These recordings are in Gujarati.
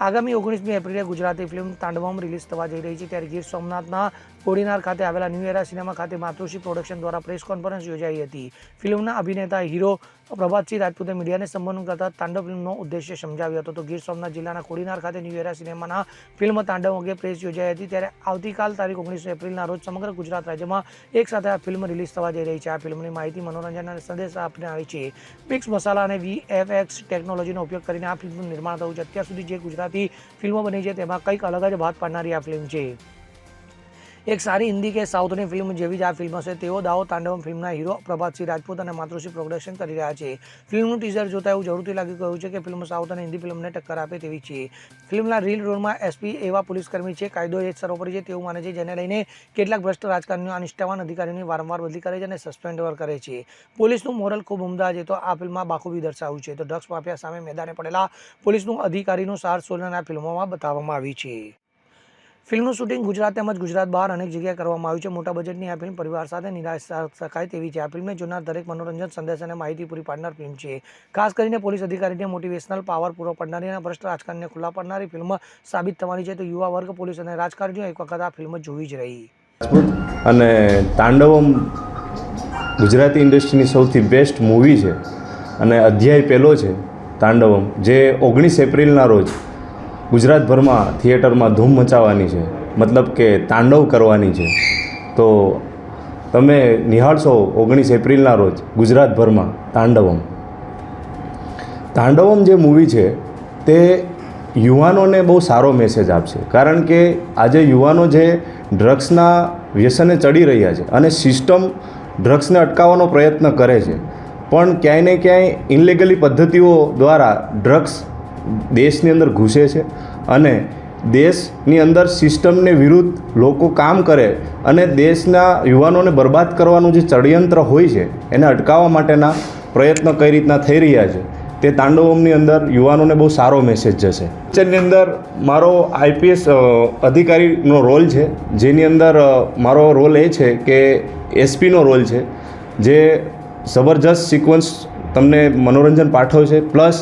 આગામી ઓગણીસમી એપ્રિલે ગુજરાતી ફિલ્મ તાંડવમ રિલીઝ થવા જઈ રહી છે, ત્યારે ગીર સોમનાથના કોડીનાર ખાતે આવેલા ન્યૂ એરા સિનેમા ખાતે માતૃશ્રી પ્રોડક્શન દ્વારા પ્રેસ કોન્ફરન્સ યોજાઈ હતી. ફિલ્મના અભિનેતા, હીરો પ્રભાતસિંહ રાજપૂતે મીડિયાને સંબોધન કરતા તાંડવ ફિલ્મનો ઉદ્દેશ્ય સમજાવ્યો હતો. તો ગીર સોમનાથ જિલ્લાના કોડીનાર ખાતે ન્યૂ એરા સિનેમાના ફિલ્મ તાંડવ અંગે પ્રેસ યોજાઈ હતી, ત્યારે આવતીકાલ તારીખ ઓગણીસ એપ્રિલના રોજ સમગ્ર ગુજરાત રાજ્યમાં એક સાથે આ ફિલ્મ રિલીઝ થવા જઈ રહી છે. આ ફિલ્મની માહિતી, મનોરંજન અને સંદેશ આપનારી છે. મિક્સ મસાલા અને વીએફએક્સ ટેકનોલોજીનો ઉપયોગ કરીને આ ફિલ્મનું નિર્માણ થયું છે. અત્યાર સુધી જે ગુજરાતી ફિલ્મો બની છે તેમાં કંઈક અલગ જ બાદ પાડનારી આ ફિલ્મ છે. એક સારી હિન્દી કે સાઉથની ફિલ્મ જેવી જ આ ફિલ્મ હશે. તેવો દાવો તાંડવમ ફિલ્મના હીરો પ્રભાતસિંહ રાજપૂત અને માતૃશ્રી પ્રોડક્શન કરી રહ્યા છે. ફિલ્મનું ટીઝર જોતા એવું જરૂરથી લાગી ગયું છે કે ફિલ્મ સાઉથ અને હિન્દી ફિલ્મને ટક્કર આપે તેવી છે. ફિલ્મના રીલ રોલમાં એસપી એવા પોલીસકર્મી છે. કાયદો એ સર્વોપરી છે તેવું માને છે, જેને લઈને કેટલાક ભ્રષ્ટ રાજકારણીઓ નિષ્ઠાવાન અધિકારીઓની વારંવાર બદલી કરે છે અને સસ્પેન્ડ કરે છે. પોલીસનું મોરલ ખૂબ ઉમદા છે તો આ ફિલ્મમાં બાખૂબી દર્શાવ્યું છે. તો ડ્રગ્સ માફિયા સામે મેદાને પડેલા પોલીસનું અધિકારીનું સાર સોલન આ ફિલ્મોમાં બતાવવામાં આવી છે. ફિલ્મનું શૂટિંગ ગુજરાત તેમજ ગુજરાત બહાર અનેક જગ્યાએ કરવામાં આવ્યું છે. મોટા બજેટની આ ફિલ્મ પરિવાર સાથે નિરાશ શકાય તેવી છે. આ ફિલ્મને જોનાર દરેક મનોરંજન સંદેશ અને માહિતી પૂરી પાડનાર ફિલ્મ છે. ખાસ કરીને પોલીસ અધિકારીને મોટિવેશનલ પાવર પૂરો પાડનારી અને ભ્રષ્ટ રાજકારણને ખુલ્લા પાડનારી ફિલ્મ સાબિત થવાની છે. તો યુવા વર્ગ, પોલીસ અને રાજકારણીઓ એક વખત આ ફિલ્મ જોવી જ રહી. અને તાંડવમ ગુજરાતી ઇન્ડસ્ટ્રીની સૌથી બેસ્ટ મૂવી છે અને અધ્યાય પહેલો છે તાંડવમ, જે ઓગણીસ એપ્રિલના રોજ ગુજરાતભરમાં થિયેટરમાં ધૂમ મચાવવાની છે. મતલબ કે તાંડવ કરવાની છે. તો તમે નિહાળશો ઓગણીસ એપ્રિલના રોજ ગુજરાતભરમાં તાંડવમ. તાંડવમ જે મૂવી છે, તે યુવાનોને બહુ સારો મેસેજ આપશે. કારણ કે આજે યુવાનો જે ડ્રગ્સના વ્યસને ચડી રહ્યા છે અને સિસ્ટમ ડ્રગ્સને અટકાવવાનો પ્રયત્ન કરે છે. પણ ક્યાંય ને ક્યાંય ઇનલીગલી પદ્ધતિઓ દ્વારા ડ્રગ્સ દેશની અંદર ઘૂસે છે અને દેશની અંદર સિસ્ટમને વિરુદ્ધ લોકો કામ કરે અને દેશના યુવાનોને બરબાદ કરવાનું જે ષડયંત્ર હોય છે, એને અટકાવવા માટેના પ્રયત્નો કઈ રીતના થઈ રહ્યા છે, તે તાંડવમની અંદર યુવાનોને બહુ સારો મેસેજ જશે. કિચનની અંદર મારો આઈપીએસ અધિકારીનો રોલ છે, જેની અંદર મારો રોલ એ છે કે એસપીનો રોલ છે, જે જબરજસ્ત સિક્વન્સ તમને મનોરંજન પાઠવશે પ્લસ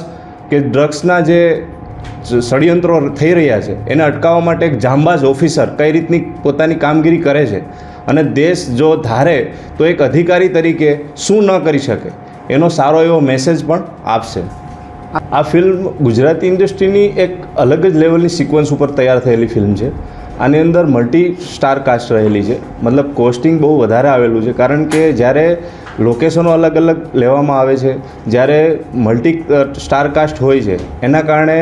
કે ડ્રગ્સના જે ષડયંત્રો થઈ રહ્યા છે, એને અટકાવવા માટે એક જાંબાઝ ઓફિસર કઈ રીતની પોતાની કામગીરી કરે છે અને દેશ જો ધારે તો એક અધિકારી તરીકે શું ન કરી શકે, એનો સારો એવો મેસેજ પણ આપશે. આ ફિલ્મ ગુજરાતી ઇન્ડસ્ટ્રીની એક અલગ જ લેવલની સિક્વન્સ ઉપર તૈયાર થયેલી ફિલ્મ છે. આની અંદર મલ્ટી સ્ટાર કાસ્ટ રહેલી છે. મતલબ કોસ્ટિંગ બહુ વધારે આવેલું છે. કારણ કે જ્યારે લોકેશનો અલગ અલગ લેવામાં આવે છે. જ્યારે મલ્ટી સ્ટારકાસ્ટ હોય છે, એના કારણે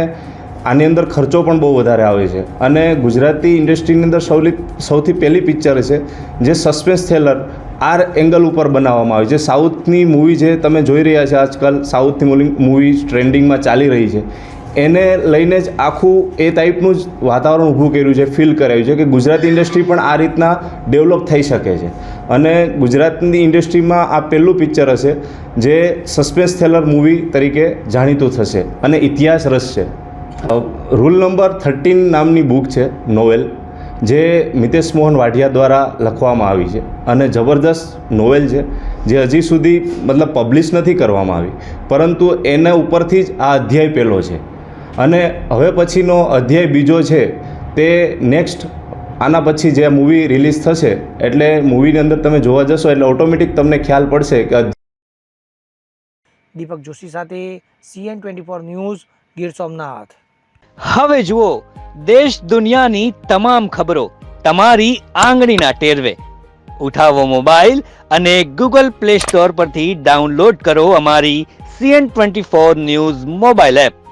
આની અંદર ખર્ચો પણ બહુ વધારે આવે છે. અને ગુજરાતી ઇન્ડસ્ટ્રીની અંદર સૌલી, સૌથી પહેલી પિક્ચર છે, જે સસ્પેન્સ થ્રિલર આર એંગલ ઉપર બનાવવામાં આવી છે. સાઉથની મૂવી જે તમે જોઈ રહ્યા છે આજકાલ, સાઉથની મૂવી ટ્રેન્ડિંગમાં ચાલી રહી છે. એને લઈને જ આખું એ ટાઈપનું જ વાતાવરણ ઊભું કર્યું છે ફીલ કરાયું છે કે ગુજરાતી ઇન્ડસ્ટ્રી પણ આ રીતના ડેવલપ થઈ શકે છે. અને ગુજરાતની ઇન્ડસ્ટ્રીમાં આ પહેલું પિક્ચર હશે જે સસ્પેન્સ થ્રિલર મૂવી તરીકે જાણીતું થશે અને ઇતિહાસ રચશે રૂલ નંબર થર્ટીન નામની બુક છે નોવેલ જે મિતેશ મોહન વાઢિયા દ્વારા લખવામાં આવી છે. અને જબરદસ્ત નોવેલ છે, જે હજી સુધી મતલબ પબ્લિશ નથી કરવામાં આવી. પરંતુ એના ઉપરથી જ આ અધ્યાય પહેલો છે. અને હવે પછીનો અધ્યાય બીજો છે તે નેક્સ્ટ આના પછી જે મૂવી રિલીઝ થશે એટલે મૂવીની અંદર તમે જોવા જશો એટલે ઓટોમેટિક તમને ખ્યાલ પડશે કે દીપક જોશી સાથે CN twenty four news Gir Somnath. હવે જુઓ દેશ દુનિયાની તમામ ખબરો તમારી આંગળીના ટેરવે. ઉઠાવો મોબાઈલ અને ગૂગલ પ્લે સ્ટોર પરથી ડાઉનલોડ કરો અમારી CN twenty four news mobile app.